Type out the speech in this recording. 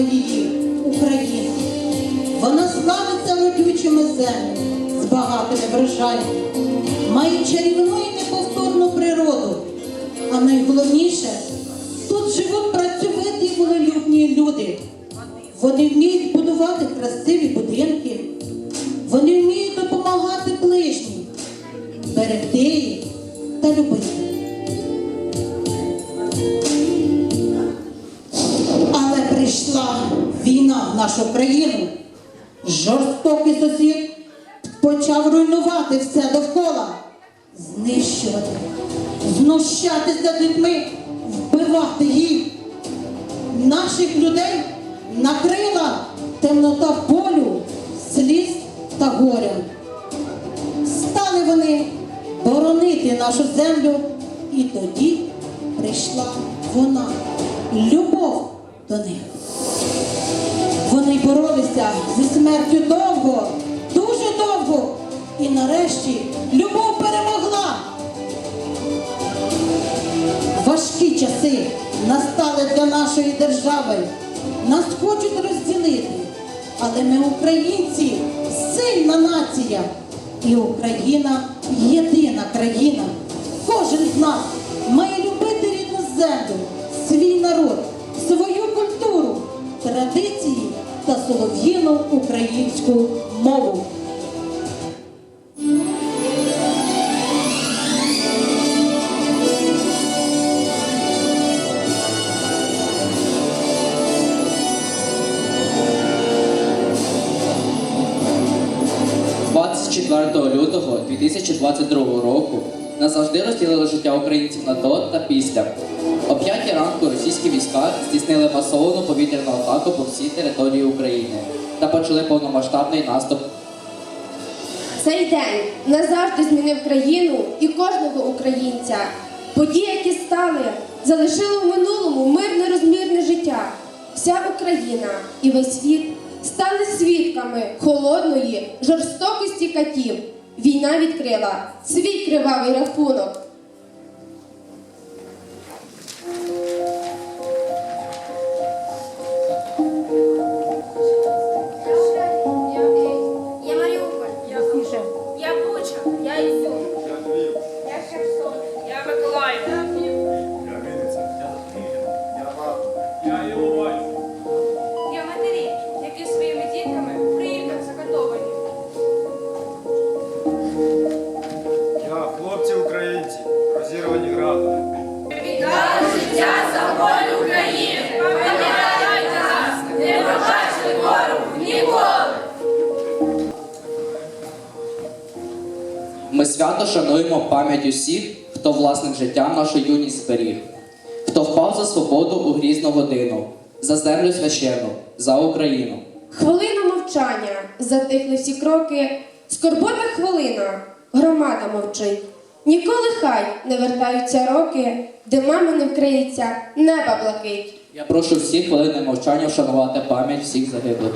своєї України. Вона славиться родючими землями, з багатими врожаєм, має чарівну і неповторну природу. А найголовніше тут живуть працювати і волелюбні люди. Вони вміють будувати красиві. Нашу країну. Жорстокий сусід почав руйнувати все довкола, знищувати, знущатися людьми, вбивати їх. Наших людей накрила темнота болю, сліз та горя. Стали вони боронити нашу землю, і тоді прийшла вона, любов до них. Боролися зі смертю довго, дуже довго. І нарешті любов перемогла. Важкі часи настали для нашої держави. Нас хочуть розділити. Але ми українці, сильна нація. І Україна єдина країна. Кожен з нас має любити рідну землю, свій народ, свою культуру, традиції та солов'їну українську мову. – 24 лютого 2022 року назавжди розділили життя українців на до та після. О 5 ранку російські війська здійснили масовану повітряну атаку по всій території України та почали повномасштабний наступ Цей день назавжди змінив країну і кожного українця. Події, які стали, залишили в минулому мирне розмірне життя. Вся Україна і весь світ стали свідками холодної жорстокості катів. Війна відкрила свій кривавий рахунок. Ми свято шануємо пам'ять усіх, хто власним життям нашу юність зберіг, хто впав за свободу у грізну годину, за землю священну, за Україну. Хвилина мовчання, затихли всі кроки, скорботна хвилина, громада мовчить. Ніколи хай не вертаються роки, де мами не вкриється неба блакить. Я прошу всіх хвилини мовчання вшанувати пам'ять всіх загиблих.